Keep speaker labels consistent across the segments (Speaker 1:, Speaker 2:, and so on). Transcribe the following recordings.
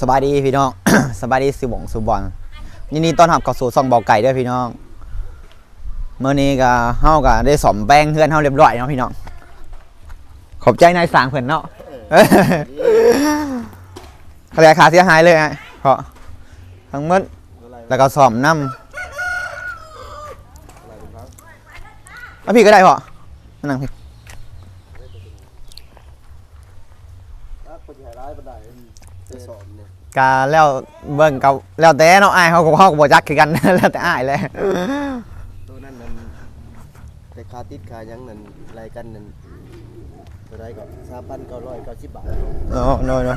Speaker 1: สบายดีพี่น้อง สบายดีสิบงสุบอลยินดีต้อนรับเข้าสู่ซ่องเบาไก่ด้วยพี่น้องเมื่อนี้ก็เฮาก็ได้สอมแป้งเพื่อนเฮาเรียบร้อยเนาะพี่น้องขอบใจนายสางเพิ่นเนาะเขาเรียกค่าเสียหายเลยฮะเพราะทั้งหมดแล้วก็สอมน้ำเอาพี่ก็ได้เพาะนั่งพี่
Speaker 2: คนที่หายร้ายบันไดจะสอน
Speaker 1: กาแล้วเบิ่งกับแล้วแต่เนาะอ้ายเขาก็เฮาก็บ่จักคือกัน แล้วแต่อ้ายแหละ
Speaker 2: ตัวนั้นนั่นแต่คาติดคายังนั่นรายกันนั่นตัวใดก็สามพันเก้าร้อยเก้าสิบบาท
Speaker 1: โอ้โนโน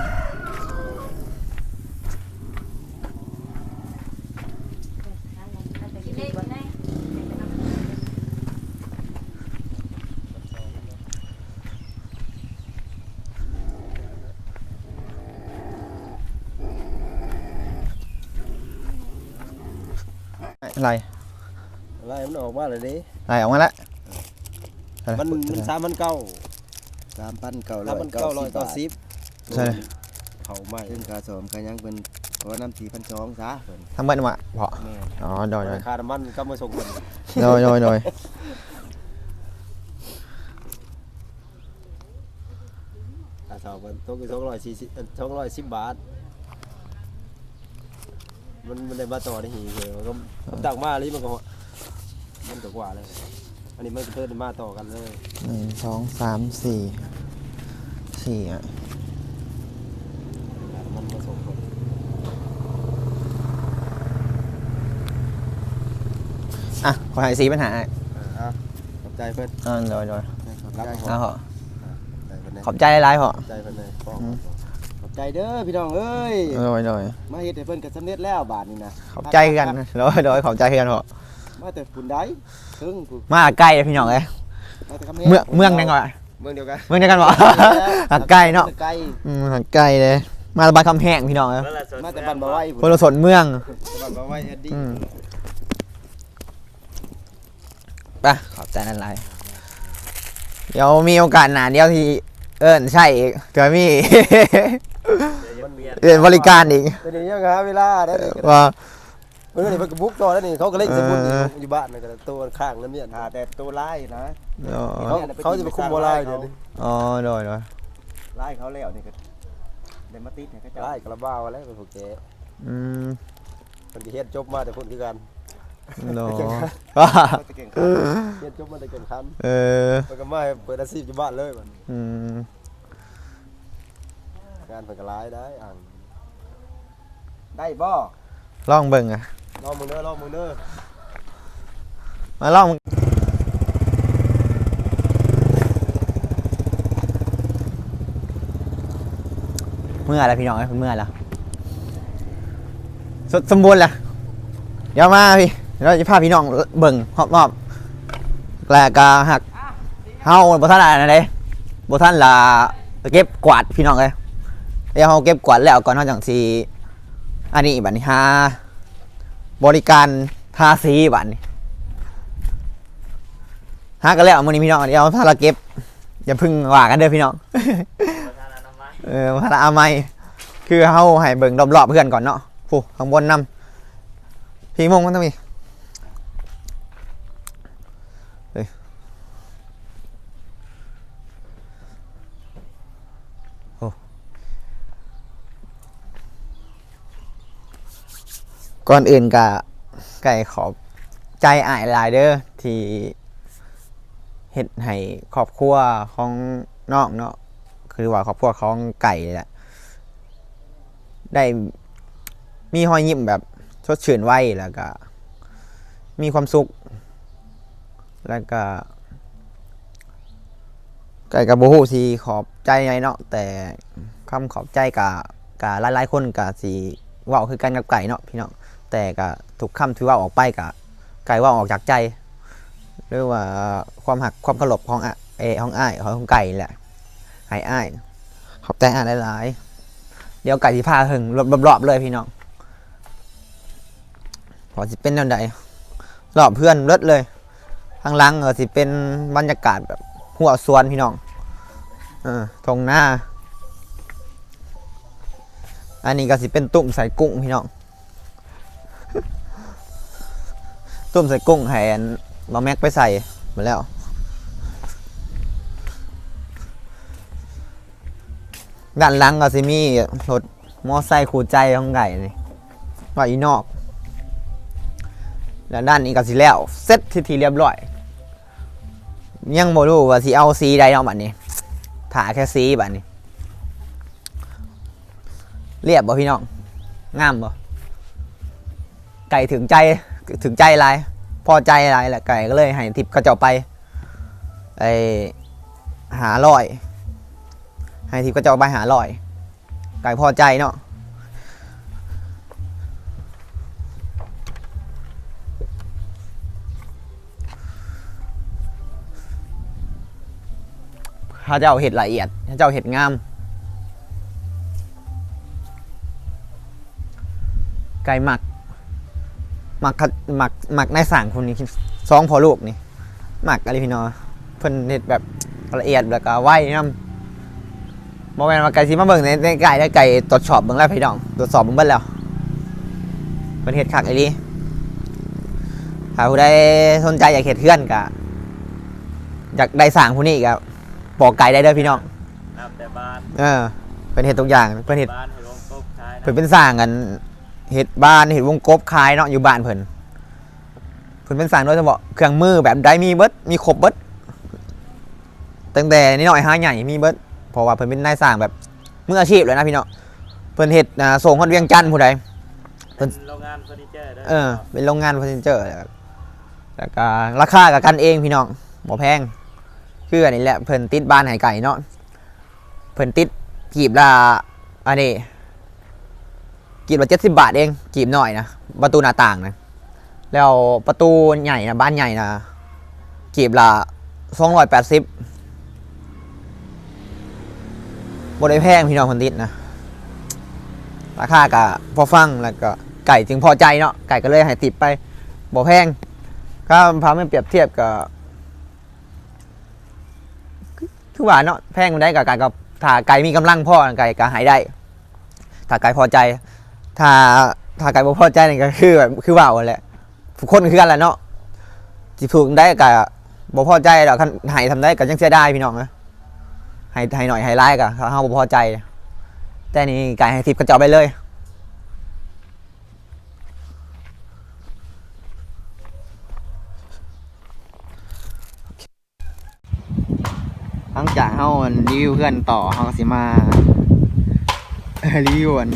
Speaker 1: อะไร
Speaker 2: อะไรมันออกมาเลยดิ
Speaker 1: อะไรออกมาแล้ว
Speaker 2: มันมันสามพันเก้าสามพันเก้าร้อยเก้าร้อยเก้าสิบ
Speaker 1: ใช่เลย
Speaker 2: เขาไม่ซึ่งคาสอมคายังเป็นเพราะน้ำสี่พันสองซะเพิ่น
Speaker 1: ทำเบิ้ลมาเพาะ
Speaker 2: แม่
Speaker 1: อ๋อโดยโดย
Speaker 2: ค่าน้ำมันก็มาส่งคน
Speaker 1: โดยโดยโดย
Speaker 2: คาสอบมันต้องสองร้อยสี่สิบสองร้อยสิบบาทมันมันได้มาต่อได้หีเลยมันก็มันดังมากเลยมันก็ มันก็กว่าเลย อันนี้มันก็เพิ่มมาต่อกันเลย
Speaker 1: หนึ่งสองสามสี่สี่อะ
Speaker 2: มันมาส่งคน
Speaker 1: อะขอหายสีปัญหาอะ
Speaker 2: อ่าขอบใจเพิ่น
Speaker 1: อ่าโดยโดย
Speaker 2: ขอบใจ
Speaker 1: อะเหรอ
Speaker 2: ใจเพิ่นเลย
Speaker 1: ขอบใจหลายๆเหรอ
Speaker 2: ขอบใจเพิ่นเลยขอบใจเด้อพี่น้องเอ้ย
Speaker 1: โดยโดย
Speaker 2: มาเฮ็ดให้เพิ่นก็สำเร็จแล้วบาทนี้นะ
Speaker 1: ขอบใจกันโดยโดยขอบใจกันเหรอ
Speaker 2: มาแต่ปุ่นได้ถึงกู
Speaker 1: มาใกล้เลยพี่น้องเอ้ย
Speaker 2: มาแต่คำ
Speaker 1: เมืองเมืองนั่นก่อน
Speaker 2: เมืองเดียวกัน
Speaker 1: เมืองเดียวกันเหรออะใกล้เนาะ
Speaker 2: ใกล้
Speaker 1: อืมใกล้เลย มาบ้านคำแห้งพี่น้องเอ้ย
Speaker 2: มาแต่บ้านบ่ไหว
Speaker 1: คนละสนเมือง
Speaker 2: บ้านบ่ไหวเฮ็ดดี
Speaker 1: อืมไปขอบใจนั่นไรเดี๋ยวมีโอกาสหนาเดียวที่เอิญใช่อีกเกิดมี เรียนบริการอีก
Speaker 2: เป็นอย่างหาเวลาได้เลย
Speaker 1: ว่า
Speaker 2: เมื่อนี่เพิ่นก็บุกต่อแล้วนี่เขาก็เล่นสมุน
Speaker 1: เออ
Speaker 2: อยู่บ้านนี่ก็ตัวข้างแล้วเมียนหาแต่ตัวไล่นะ
Speaker 1: อ๋อ
Speaker 2: เขาเขาจะไปคุมบ่ไล่เดี๋ยวนี้
Speaker 1: อ๋อโดยโดย
Speaker 2: ไล่เขาแล้วนี่ก็ได้มาติดให้เขาไล่กระบ้าวแล้วเป็นพวกแก
Speaker 1: อืม
Speaker 2: มันก็เฮ็ดจบมาแต่พุ่นคือกัน
Speaker 1: โดยว่า
Speaker 2: เก่งเฮ็ดจบมาแต่เก่งคัน
Speaker 1: เออ
Speaker 2: มันก็มาเปิดอาชีพอยู่บ้านเลยมัน
Speaker 1: อืม
Speaker 2: งานเพิ่นก็หลายได้อ่างได้บ่
Speaker 1: ลองเบิ่งอะ
Speaker 2: ลองมึงเด้อลองมึงเด้อ
Speaker 1: มาลองเมื่อไรพี่น้องเอ้ยเมื่อแล้วสดสมบูรณ์ละเดี๋ยวมาพี่เดี๋ยวเราจะพาพี่น้องเบิ่งรอบๆแลก็หักเฮาบ่ทันอะไรเด้บ่ทันละเก็บกวาดพี่น้องเอ้ยเดี๋ยวเฮาเก็บกวาดแล้วก่อนเฮาจังสิอันนี้บัดนี้หา บริการทาสีบัดนี้ากันแล้วมือนี้พี่น้องเดี๋ยวถ้าเราเก็บอย่าพึ่งว่ากันเด้อพี่น้องเออพาราอาไมคือเฮาให้เบิ่งรอบๆเพื่อนก่อนเนาะฟูข้างบนนำพี่มงมันต้องมีเฮ้ย ก่อนอื่นกะไก่ขอบใจอ้ายหลายเด้อที่เฮ็ดให้ครอบครัวของน้องเนาะคือว่าครอบครัวของไก่แหละได้มีหอยยิ้มแบบสดชื่นไว้แล้วก็ มีความสุข แล้วก็ไก่กับโบฮูสีขอบใจไงเนาะแต่คำขอบใจกับกับหลายๆคนกับสีว่าคือกันกับไก่เนาะพี่เนาะ แต่กับถูกคำที่ว่าออกไปกับไก่ว่าออกจากใจหรือว่าความหักความเคารพของเอของอ้ายของไก่แหละให้อ้ายขอบใจอ้ายหลายๆเดี๋ยวไก่ที่พาหึงรอบๆเลยพี่น้องพอสิเป็นแนวใดรอบเพื่อนเลิศเลยข้างล่างเออสิเป็นบรรยากาศแบบหัวสวนพี่น้องอตรงหน้า อันนี้ก็สิเป็นตุ่มใส่กุ้งพี่น้อง ตุ่มใส่กุ้งให้อันมาแม็กไปใส่หมาแล้วด้านหลังก็สิมีรถมอไซค์คู่ใจของไก่นี่ว่าอีนอก แล้วด้านนี้ก็สิแล้วเสร็จทีทีเรียบร้อย ยังบ่รู้ว่าสิเอาสีใดเนาะบัดนี้ถาแค่สีบัดนี้ เรียบบ่พี่น้อง งามบ่ไก่ถึงใจ ถึงใจหลายพอใจหลายแหละไก่ก็เลยให้ทิปเขาเจ้าไปไอหาลอยให้ทิปเขาเจ้าไปหาลอย ไก่พอใจเนาะถ้าเจ้าเห็ดละเอียดถ้าเจ้าเห็ดงาม ไก่หมัก หมักขะหมักหมักในสั่งคนนี้สองพอลูกนี่หมักอะไรพี่น้องเพิ่นเห็ดแบบละเอียดแล้วก็ไว้นำบ่แม่นว่าไก่สิมาเบิ่งในในไก่ได้ไก่ตรวจสอบเบิ่งแล้วพี่น้องตรวจสอบเบิ่งเบิดแล้วเพิ่นเฮ็ดคักอีหลีถ้าผู้ใดสนใจอยากเฮ็ดเทือนก็อยากได้สั่งผู้นี้ก็บอกไก่ได้เด้อพี่น้อง
Speaker 3: นับแต่บ้าน
Speaker 1: เออเป็นเห็ดทุกอย่างเป็นเห็ด
Speaker 3: บ้านให้ลงกบขายนะ
Speaker 1: เพิ่นเป็นสร้างกัน เห็ดบ้านเห็ดวงกบขายเนาะอยู่บ้านเพิ่นเพิ่นเป็นสร้างโดยเฉพาะเครื่องมือแบบได้มีเบิดมีครบเบิดตั้งแต่นิดหน่อยห้าใหญ่มีเบิดเพราะว่าเพิ่นเป็นนายสร้างแบบมืออาชีพเลยนะพี่เนาะเพิ่นเห็ดอ่าส่งคนเวียงจันทน์ผู้ใด
Speaker 3: เป็นโรงงานเฟอร์นิเจอร์เด้อ
Speaker 1: เออเป็นโรงงานเฟอร์นิเจอร์แล้วก็แล้วก็ราคากับกันเองพี่น้องบ่แพงคืออันนี้แหละเพิ่นติดบ้านให้ไก่เนาะเพิ่นติดกีบละอันนี้ กีบละเจ็ดสิบาทเองกีบหน่อยนะประตูหน้าต่างนะแล้วประตูใหญ่นะบ้านใหญ่นะกีบละสองร้อยแปดสิบบได้แพงพี่น้องคนติดนะราคากะพอฟังแล้วก็ไก่จึงพอใจเนาะไก่ก็เลยให้ติดไปบ่แพงก็พาไม่เปรียบเทียบกับคือว่าเนาะแพงมันได้กับไก่กับถ้าไก่มีกำลังพ่อไก่ก็หายได้ถ้าไก่พอใจ ถ้าถ้าไก่บ่พอใจนี่ก็คือแบบคือว่าวนั่นแหละทุกคนคือกันแหละเนาะสิถูกได้ก็บ่พอใจดอกคันให้ทำได้ก็ยังเสียดายพี่น้องนะให้ให้หน่อยให้ร้ายก็ถ้าเฮาบ่พอใจ แต่นี่ไก่ให้ทิปก็จะเอาไปเลยหลังจากเฮาอันรีวิวเพื่อนต่อเฮาก็สิมารีวิวอัน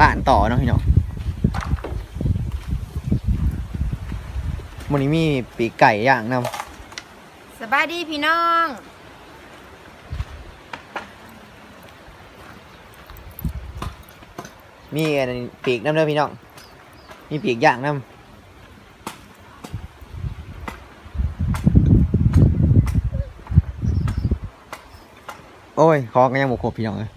Speaker 1: ร้านต่อเนาะพี่น้องวันนี้มีปีกไก่ย่างน
Speaker 4: สบายดีพี่น้องำ
Speaker 1: มีอันปีกน้ำเด้อพี่น้อง มีปีกย่างน้ำโอ้ยคอก็ยังบกครบพี่น้องเลย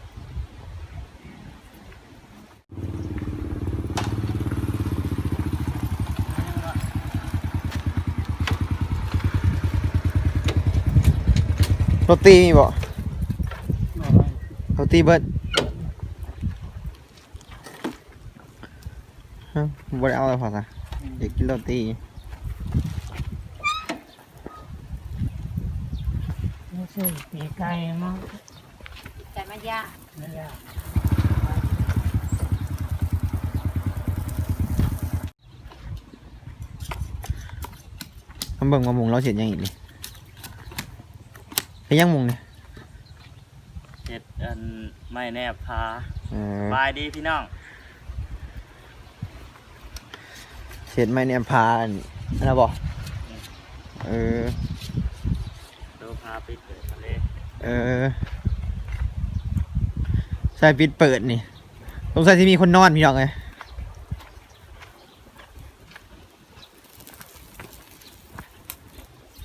Speaker 1: โรตีมีบ่โรตีเบิดฮะบ่ได้เอาอะไรพอซะอยากกินโรตี
Speaker 5: ไม่ใช่ปีไก่มั้ง
Speaker 4: แต่มายะ
Speaker 5: ไม่ยาก
Speaker 1: ทำเบิ่งมามุงเราเสร็จยังอีกนี่ เฮ็ดยังมุงเนี่ย
Speaker 3: เฮ็ดอันไม่แนบพา
Speaker 1: เออ
Speaker 3: บายดีพี่น้อง
Speaker 1: เสร็จไหมเนี่ยพาอันอันนะบ่เออ
Speaker 3: ดูพาปิดเกิดทะเล
Speaker 1: เออใช่ปิดเปิดนี่สงสัยที่มีคนนอนพี่น้องเลย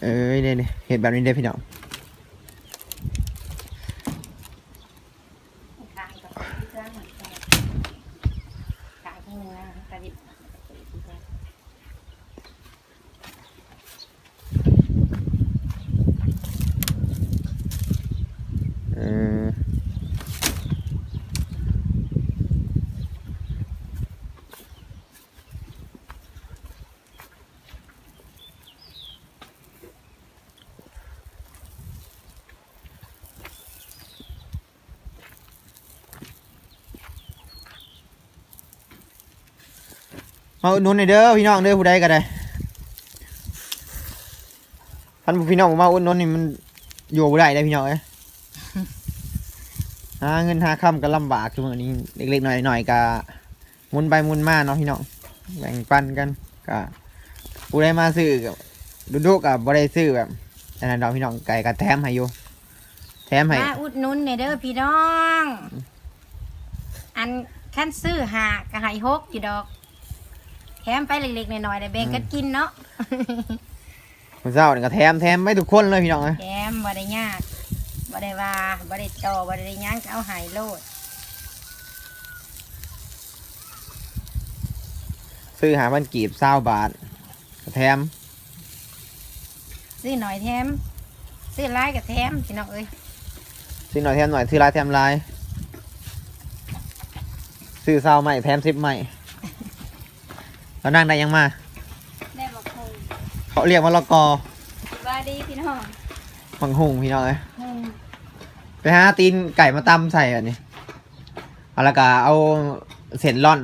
Speaker 1: เออเนี่ยเนี่ยเห็นแบบนี้ได้อพี่น้อง
Speaker 4: ขายกับที่จ้างเหมือนกันขายพวกนี้นะกระดิบ
Speaker 1: เออ มาอุดหนุนหน่อยเด้อพี่น้องเด้อผู้ใดก็ได้ท่านพี่น้องผมมาอุดหนุนนี่มันอยู่บ่ได้เลยพี่น้องเอ้ยหาเงินหาค่ำก็ลำบากคือมื้อนี้เล็กๆหน่อยๆก็หมุนไปหมุนมาเนาะพี่น้องแบ่งปันกันก็ผู้ใดมาซื้อก็ดุๆก็บ่ได้ซื้อแบบอันนั้นดอกพี่น้องไก่ก็แถมให้อยู่แถมให้
Speaker 4: มาอุดหนุนเนี่ยเด้อพี่น้อง อันขั้นซื้อหาก็ให้หกอยู่ดอก แถมไปเล็กๆหน่อยๆได้แบ่งกันกินเนาะ
Speaker 1: มื้อเช้านี่ก็แถมแถมไม่ทุกคนเลยพี่น้องเอ้ย
Speaker 4: แถมบ่ได้ยากบ่ได้ว่าบ่ได้ต่อบ่ได้หยังก็เอาให้โลด
Speaker 1: ซื้อหาพันกีบ20บาทก็แถม
Speaker 4: ซื้อหน่อยแถมซื้อหลายก็แถมพี่น้องเอ้ย
Speaker 1: ซื้อหน่อยแถมหน่อยซื้อหลายแถมหลายซื้อเศร้าใหม่แถมสิบใหม่ แล้วนั่งได้ยังมา
Speaker 4: ได้บ่คง
Speaker 1: เขาเรียกว่าละกอ
Speaker 4: สบายดีพี่น้อง
Speaker 1: มังหุงพี่น้องเอ้ย
Speaker 4: อืม
Speaker 1: ไปหาตีนไก่มาตำใส่อันนี้เอาละกาเอาเศษร่อน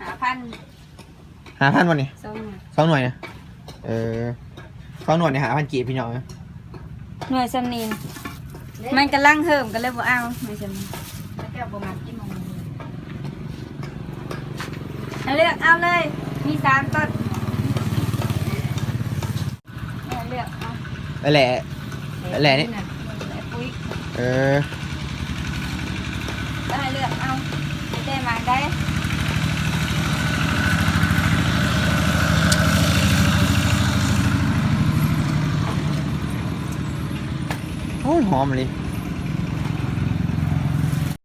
Speaker 4: หาพัน
Speaker 1: หาพันวันนี้
Speaker 4: ส่ง
Speaker 1: สองหน่วยเนี่ยเออสองหน่วยเนี่ยหาพันกีบพี่น้องเอ้ย
Speaker 6: หน่วยสนินมันกำลังเหิมกันเลยบ่เอาหน่วยสนิน
Speaker 4: แล้วก็บ่มากินหมองนี้
Speaker 6: เอาเลือกเอาเลย มีสามต้นเนี่ยเลือกเอา
Speaker 1: นั่นแหละ แหละนี่
Speaker 6: แหละปุ้ย
Speaker 1: เออ
Speaker 6: ก็ให้เลือกเอาได้มาได้
Speaker 1: โอ้ยหอมเลย